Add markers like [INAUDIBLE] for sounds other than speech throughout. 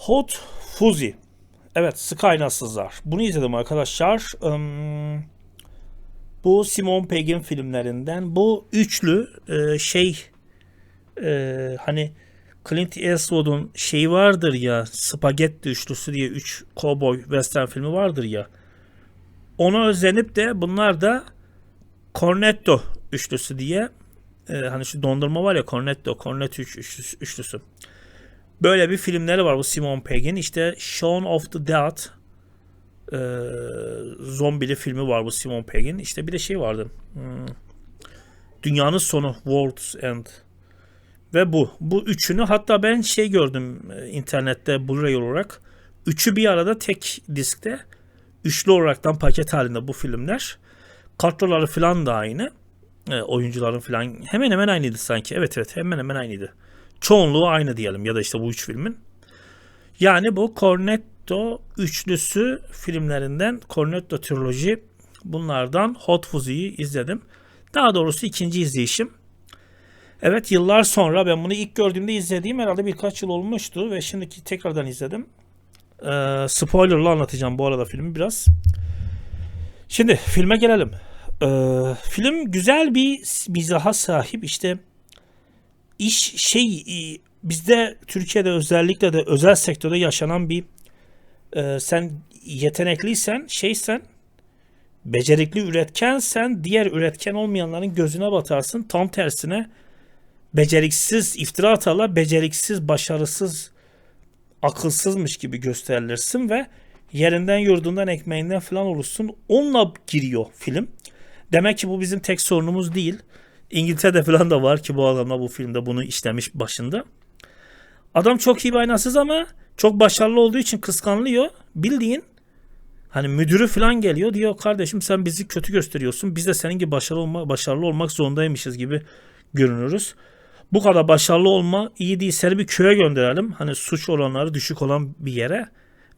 Hot Fuzzy. Evet sık aynasızlar. Bunu izledim arkadaşlar. Im, bu Simon Pegg'in filmlerinden. Bu üçlü e, şey e, hani Clint Eastwood'un şeyi vardır ya Spagetti üçlüsü diye 3 cowboy western filmi vardır ya. Ona özenip de bunlar da Cornetto üçlüsü diye e, hani şu dondurma var ya Cornetto, Cornetto üç, üçlüsü, üçlüsü. Böyle bir filmleri var bu Simon Pegg'in. İşte Shaun of the Dead e, zombili filmi var bu Simon Pegg'in. İşte bir de şey vardı. Hmm, Dünyanın sonu World's End. Ve bu. Bu üçünü hatta ben şey gördüm e, internette Blu-ray olarak. Üçü bir arada tek diskte. Üçlü olaraktan paket halinde bu filmler. Kartları falan da aynı. E, oyuncuların falan hemen hemen aynıydı sanki. Evet evet hemen hemen aynıydı. Çoğunluğu aynı diyelim ya da işte bu üç filmin. Yani bu Cornetto üçlüsü filmlerinden Cornetto triloji bunlardan Hot Fuzzy'yi izledim. Daha doğrusu ikinci izleyişim. Evet yıllar sonra ben bunu ilk gördüğümde izlediğim herhalde birkaç yıl olmuştu ve şimdiki tekrardan izledim. Ee, spoilerla anlatacağım bu arada filmi biraz. Şimdi filme gelelim. Ee, film güzel bir mizaha sahip işte iş şey e, bizde Türkiye'de özellikle de özel sektörde yaşanan bir e, sen yetenekliysen şeysen becerikli üretkensen diğer üretken olmayanların gözüne batarsın tam tersine beceriksiz iftira atarlar beceriksiz başarısız akılsızmış gibi gösterilirsin ve yerinden yurdundan ekmeğinden falan olursun. Onunla giriyor film. Demek ki bu bizim tek sorunumuz değil İngiltere'de falan da var ki bu adamlar bu filmde bunu işlemiş başında. Adam çok iyi bir ama çok başarılı olduğu için kıskanılıyor. Bildiğin hani müdürü falan geliyor diyor kardeşim sen bizi kötü gösteriyorsun. Biz de senin gibi başarılı, olma, başarılı olmak zorundaymışız gibi görünürüz. Bu kadar başarılı olma iyi değil. Seni bir köye gönderelim. Hani suç oranları düşük olan bir yere.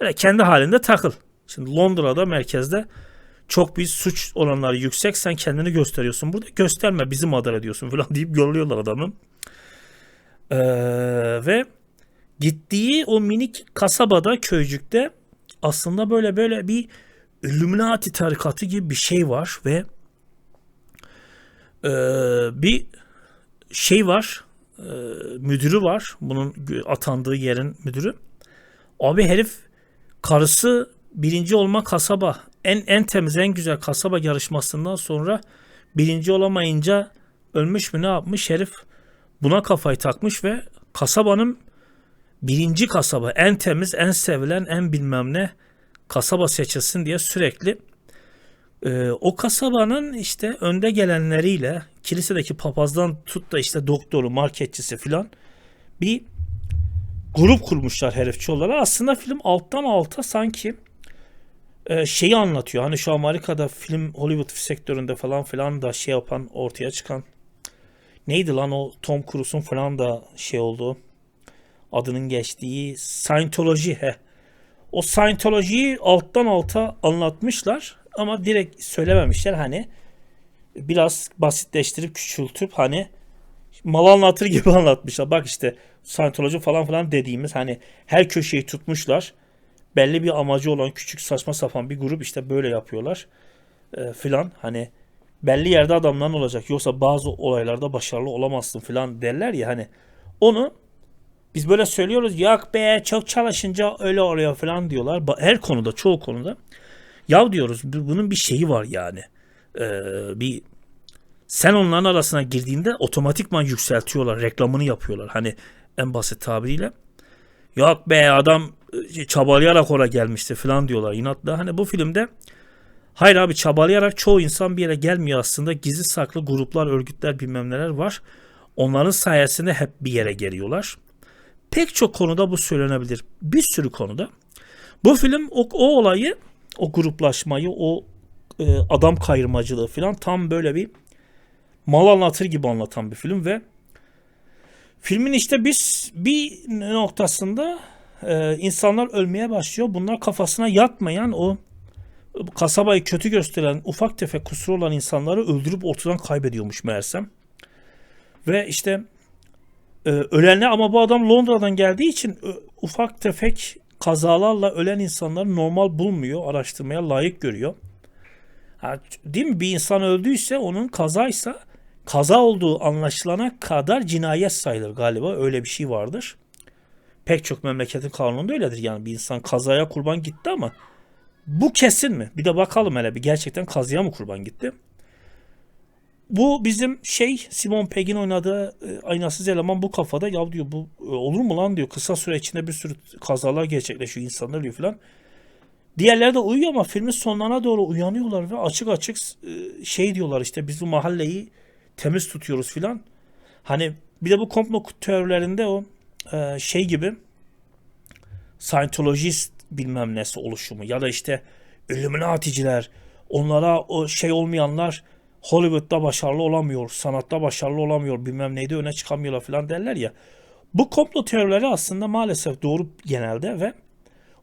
Öyle kendi halinde takıl. Şimdi Londra'da merkezde çok bir suç oranları yüksek sen kendini gösteriyorsun. Burada gösterme bizim madara ediyorsun falan deyip yolluyorlar adamı. Ee, ve gittiği o minik kasabada köycükte aslında böyle böyle bir Illuminati tarikatı gibi bir şey var ve e, bir şey var e, müdürü var bunun atandığı yerin müdürü abi herif karısı birinci olma kasaba en en temiz en güzel kasaba yarışmasından sonra birinci olamayınca ölmüş mü ne yapmış herif buna kafayı takmış ve kasabanın birinci kasaba en temiz en sevilen en bilmem ne kasaba seçilsin diye sürekli e, o kasabanın işte önde gelenleriyle kilisedeki papazdan tut da işte doktoru marketçisi filan bir grup kurmuşlar herifçi olarak. Aslında film alttan alta sanki e, şeyi anlatıyor. Hani şu Amerika'da film Hollywood sektöründe falan filan da şey yapan ortaya çıkan neydi lan o Tom Cruise'un falan da şey oldu adının geçtiği Scientology he. O Scientology'yi alttan alta anlatmışlar ama direkt söylememişler hani biraz basitleştirip küçültüp hani mal anlatır [LAUGHS] gibi anlatmışlar. Bak işte Scientology falan falan dediğimiz hani her köşeyi tutmuşlar belli bir amacı olan küçük saçma sapan bir grup işte böyle yapıyorlar e, filan. Hani belli yerde adamların olacak. Yoksa bazı olaylarda başarılı olamazsın filan derler ya hani onu biz böyle söylüyoruz yok be çok çalışınca öyle oluyor filan diyorlar. Her konuda çoğu konuda. Ya diyoruz bunun bir şeyi var yani. Ee, bir sen onların arasına girdiğinde otomatikman yükseltiyorlar reklamını yapıyorlar hani en basit tabiriyle. Yok be adam çabalayarak oraya gelmişti falan diyorlar inatla. Hani bu filmde hayır abi çabalayarak çoğu insan bir yere gelmiyor aslında. Gizli saklı gruplar, örgütler bilmem neler var. Onların sayesinde hep bir yere geliyorlar. Pek çok konuda bu söylenebilir. Bir sürü konuda. Bu film o, o olayı, o gruplaşmayı, o e, adam kayırmacılığı falan tam böyle bir mal anlatır gibi anlatan bir film ve filmin işte biz bir noktasında e, insanlar ölmeye başlıyor. Bunlar kafasına yatmayan o kasabayı kötü gösteren ufak tefek kusuru olan insanları öldürüp ortadan kaybediyormuş meğersem. Ve işte e, ölenler ama bu adam Londra'dan geldiği için ufak tefek kazalarla ölen insanları normal bulmuyor, araştırmaya layık görüyor. Ha, değil mi? Bir insan öldüyse onun kazaysa kaza olduğu anlaşılana kadar cinayet sayılır galiba. Öyle bir şey vardır. Pek çok memleketin kanununda öyledir. Yani bir insan kazaya kurban gitti ama bu kesin mi? Bir de bakalım hele bir gerçekten kazıya mı kurban gitti? Bu bizim şey Simon Pegg'in oynadığı e, aynasız eleman bu kafada ya diyor bu e, olur mu lan diyor kısa süre içinde bir sürü kazalar gerçekleşiyor insanlar ölüyor falan. Diğerleri de uyuyor ama filmin sonlarına doğru uyanıyorlar ve açık açık e, şey diyorlar işte biz bu mahalleyi temiz tutuyoruz filan. Hani bir de bu komplo teorilerinde o e, şey gibi Scientologist bilmem nesi oluşumu ya da işte Illuminati'ciler onlara o şey olmayanlar Hollywood'da başarılı olamıyor, sanatta başarılı olamıyor, bilmem neyde öne çıkamıyorlar falan derler ya. Bu komplo teorileri aslında maalesef doğru genelde ve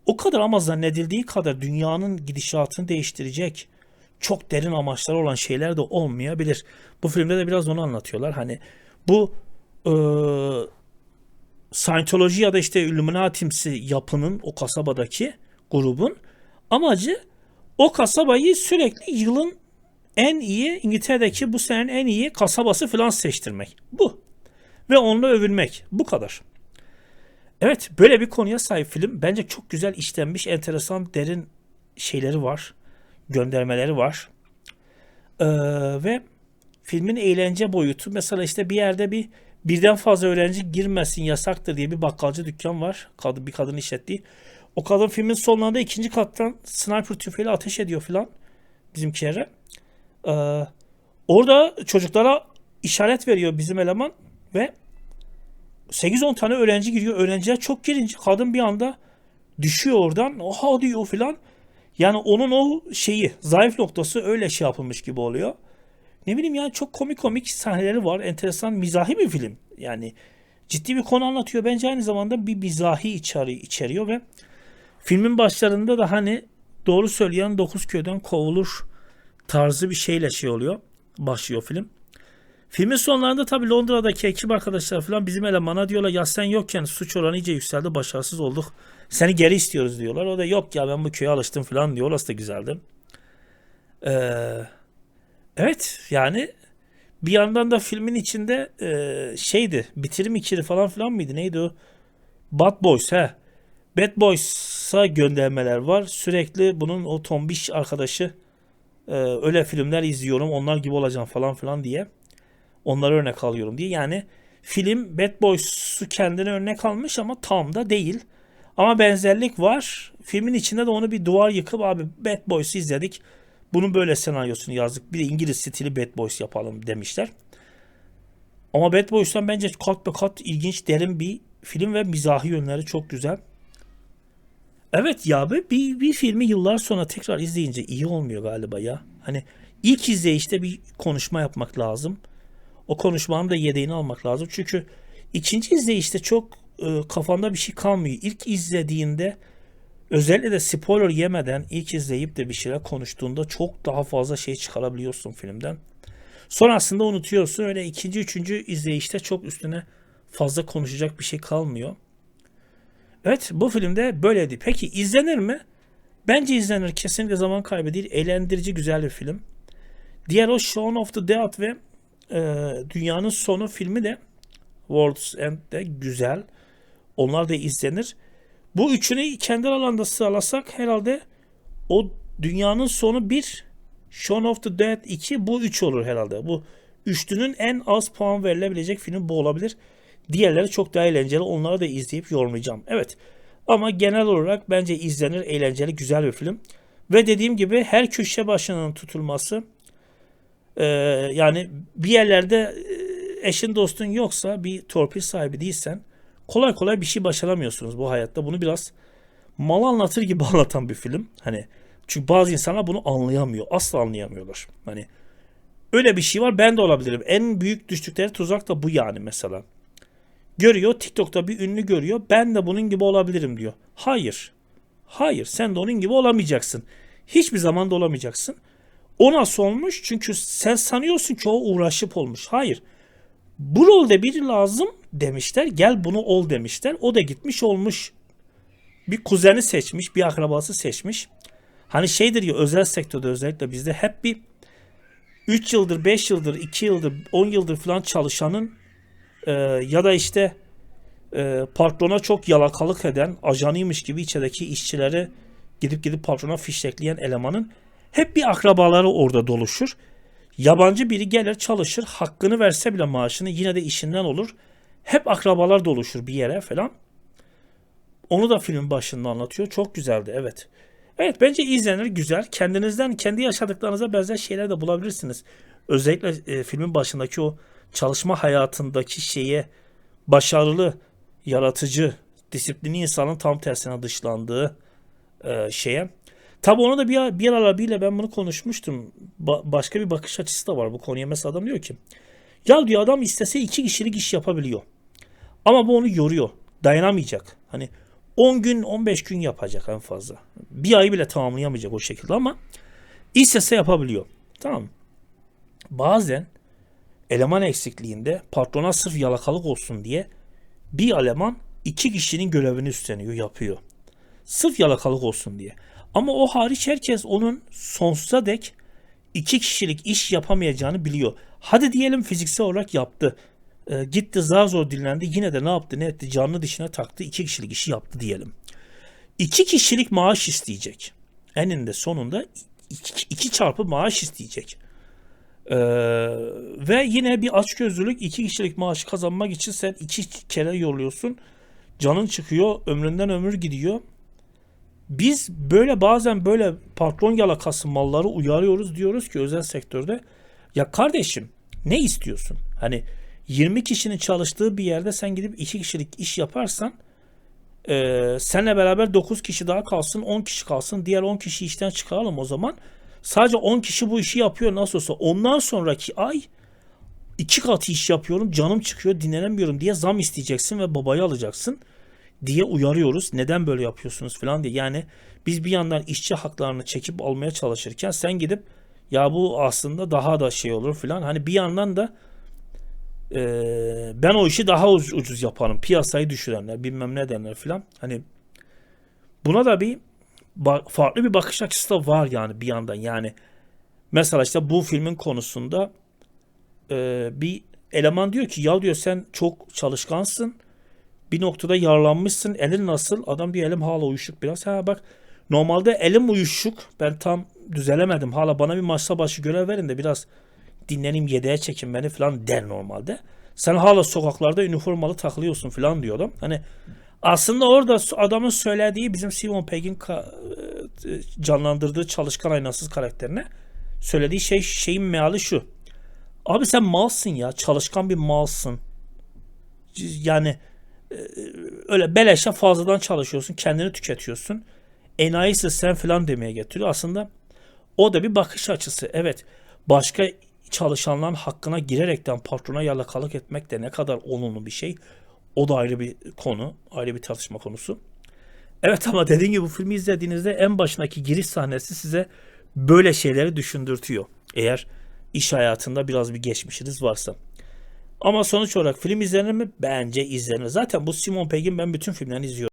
o kadar ama zannedildiği kadar dünyanın gidişatını değiştirecek çok derin amaçları olan şeyler de olmayabilir. Bu filmde de biraz onu anlatıyorlar. Hani bu e, Scientology ya da işte Illuminatimsi yapının o kasabadaki grubun amacı o kasabayı sürekli yılın en iyi İngiltere'deki bu senenin en iyi kasabası falan seçtirmek. Bu. Ve onunla övülmek. Bu kadar. Evet böyle bir konuya sahip film. Bence çok güzel işlenmiş, enteresan, derin şeyleri var. Göndermeleri var. Ee, ve filmin eğlence boyutu mesela işte bir yerde bir birden fazla öğrenci girmesin yasaktır diye bir bakkalcı dükkan var. Kadın, bir kadın işlettiği. O kadın filmin sonlarında ikinci kattan sniper tüfeğiyle ateş ediyor filan bizimkilere. Ee, orada çocuklara işaret veriyor bizim eleman ve 8-10 tane öğrenci giriyor. Öğrenciler çok girince kadın bir anda düşüyor oradan. Oha diyor filan. Yani onun o şeyi zayıf noktası öyle şey yapılmış gibi oluyor. Ne bileyim yani çok komik komik sahneleri var. Enteresan mizahi bir film. Yani ciddi bir konu anlatıyor. Bence aynı zamanda bir mizahi içeri, içeriyor ve filmin başlarında da hani doğru söyleyen dokuz köyden kovulur tarzı bir şeyle şey oluyor. Başlıyor film. Filmin sonlarında tabi Londra'daki ekip arkadaşlar falan bizim elemana diyorlar ya sen yokken suç oranı iyice yükseldi başarısız olduk. Seni geri istiyoruz diyorlar. O da yok ya ben bu köye alıştım falan diyor. Orası da güzeldi. Ee, evet yani bir yandan da filmin içinde e, şeydi bitirim ikili falan filan mıydı neydi o? Bad Boys he. Bad Boys'a göndermeler var. Sürekli bunun o tombiş arkadaşı e, öyle filmler izliyorum onlar gibi olacağım falan filan diye. Onları örnek alıyorum diye. Yani film Bad Boys'u kendine örnek almış ama tam da değil. Ama benzerlik var. Filmin içinde de onu bir duvar yıkıp abi Bad Boys'u izledik. Bunun böyle senaryosunu yazdık. Bir de İngiliz stili Bad Boys yapalım demişler. Ama Bad Boys'tan bence kat be kat ilginç, derin bir film ve mizahi yönleri çok güzel. Evet ya bir, bir filmi yıllar sonra tekrar izleyince iyi olmuyor galiba ya. Hani ilk izleyişte bir konuşma yapmak lazım. O konuşmanın da yedeğini almak lazım. Çünkü ikinci izleyişte çok e, kafanda bir şey kalmıyor. İlk izlediğinde özellikle de spoiler yemeden ilk izleyip de bir şeyler konuştuğunda çok daha fazla şey çıkarabiliyorsun filmden. Sonrasında unutuyorsun. Öyle ikinci, üçüncü izleyişte çok üstüne fazla konuşacak bir şey kalmıyor. Evet bu filmde böyleydi. Peki izlenir mi? Bence izlenir. Kesinlikle zaman kaybı değil. Eğlendirici güzel bir film. Diğer o Shaun of the Dead ve e, Dünyanın Sonu filmi de World's End de güzel. Onlar da izlenir. Bu üçünü kendi alanda sıralasak herhalde o Dünyanın Sonu 1, Shaun of the Dead 2 bu 3 olur herhalde. Bu üçlünün en az puan verilebilecek film bu olabilir. Diğerleri çok daha eğlenceli. Onları da izleyip yorumlayacağım. Evet. Ama genel olarak bence izlenir, eğlenceli, güzel bir film. Ve dediğim gibi her köşe başının tutulması e, yani bir yerlerde e, eşin dostun yoksa bir torpil sahibi değilsen kolay kolay bir şey başaramıyorsunuz bu hayatta. Bunu biraz mal anlatır gibi [LAUGHS] anlatan bir film. Hani çünkü bazı insanlar bunu anlayamıyor. Asla anlayamıyorlar. Hani öyle bir şey var. Ben de olabilirim. En büyük düştükleri tuzak da bu yani mesela. Görüyor TikTok'ta bir ünlü görüyor. Ben de bunun gibi olabilirim diyor. Hayır. Hayır sen de onun gibi olamayacaksın. Hiçbir zaman da olamayacaksın. O nasıl olmuş? Çünkü sen sanıyorsun ki o uğraşıp olmuş. Hayır. Bu rolde biri lazım demişler. Gel bunu ol demişler. O da gitmiş olmuş bir kuzeni seçmiş, bir akrabası seçmiş. Hani şeydir ya özel sektörde özellikle bizde hep bir 3 yıldır, 5 yıldır, 2 yıldır, 10 yıldır falan çalışanın e, ya da işte e, patrona çok yalakalık eden, ajanıymış gibi içerideki işçileri gidip gidip patrona fişekleyen elemanın hep bir akrabaları orada doluşur. Yabancı biri gelir çalışır, hakkını verse bile maaşını yine de işinden olur. Hep akrabalar doluşur bir yere falan. Onu da filmin başında anlatıyor. Çok güzeldi evet. Evet bence izlenir güzel. Kendinizden kendi yaşadıklarınıza benzer şeyler de bulabilirsiniz. Özellikle e, filmin başındaki o çalışma hayatındaki şeye başarılı, yaratıcı, disiplinli insanın tam tersine dışlandığı e, şeye. Tabi onu da bir, bir arabiyle ben bunu konuşmuştum. Ba- başka bir bakış açısı da var bu konuya. Mesela adam diyor ki ya diyor adam istese iki kişilik iş yapabiliyor. Ama bu onu yoruyor. Dayanamayacak. Hani 10 gün 15 gün yapacak en fazla. Bir ay bile tamamlayamayacak o şekilde ama istese yapabiliyor. Tamam? Bazen eleman eksikliğinde patrona sırf yalakalık olsun diye bir eleman iki kişinin görevini üstleniyor, yapıyor. Sırf yalakalık olsun diye. Ama o hariç herkes onun sonsuza dek iki kişilik iş yapamayacağını biliyor. Hadi diyelim fiziksel olarak yaptı. E, gitti zar zor dinlendi. Yine de ne yaptı ne etti canlı dişine taktı. iki kişilik işi yaptı diyelim. İki kişilik maaş isteyecek. Eninde sonunda iki, iki çarpı maaş isteyecek. Ee, ve yine bir açgözlülük iki kişilik maaşı kazanmak için sen iki kere yolluyorsun. Canın çıkıyor, ömründen ömür gidiyor. Biz böyle bazen böyle patron yalakası malları uyarıyoruz diyoruz ki özel sektörde ya kardeşim ne istiyorsun? Hani 20 kişinin çalıştığı bir yerde sen gidip 2 kişilik iş yaparsan e, senle beraber 9 kişi daha kalsın 10 kişi kalsın diğer 10 kişi işten çıkaralım o zaman. Sadece 10 kişi bu işi yapıyor nasıl olsa ondan sonraki ay iki katı iş yapıyorum canım çıkıyor dinlenemiyorum diye zam isteyeceksin ve babayı alacaksın diye uyarıyoruz. Neden böyle yapıyorsunuz falan diye. Yani biz bir yandan işçi haklarını çekip almaya çalışırken sen gidip ya bu aslında daha da şey olur falan. Hani bir yandan da e, ben o işi daha ucuz, ucuz yaparım. Piyasayı düşürenler bilmem ne denler falan. Hani buna da bir farklı bir bakış açısı da var yani bir yandan. Yani mesela işte bu filmin konusunda e, bir eleman diyor ki ya diyor sen çok çalışkansın bir noktada yaralanmışsın. Elin nasıl? Adam diyor elim hala uyuşuk biraz. Ha bak normalde elim uyuşuk. Ben tam düzelemedim. Hala bana bir masa başı görev verin de biraz dinleneyim yedeğe çekin beni falan der normalde. Sen hala sokaklarda üniformalı takılıyorsun falan diyor adam. Hani aslında orada adamın söylediği bizim Simon Pegg'in e, canlandırdığı çalışkan aynasız karakterine söylediği şey şeyin meali şu. Abi sen malsın ya. Çalışkan bir malsın. Yani öyle beleşe fazladan çalışıyorsun. Kendini tüketiyorsun. Enayisi sen falan demeye getiriyor. Aslında o da bir bakış açısı. Evet başka çalışanların hakkına girerekten patrona yalakalık etmek de ne kadar olumlu bir şey. O da ayrı bir konu. Ayrı bir tartışma konusu. Evet ama dediğim gibi bu filmi izlediğinizde en başındaki giriş sahnesi size böyle şeyleri düşündürtüyor. Eğer iş hayatında biraz bir geçmişiniz varsa. Ama sonuç olarak film izlenir mi? Bence izlenir. Zaten bu Simon Pegg'in ben bütün filmlerini izliyorum.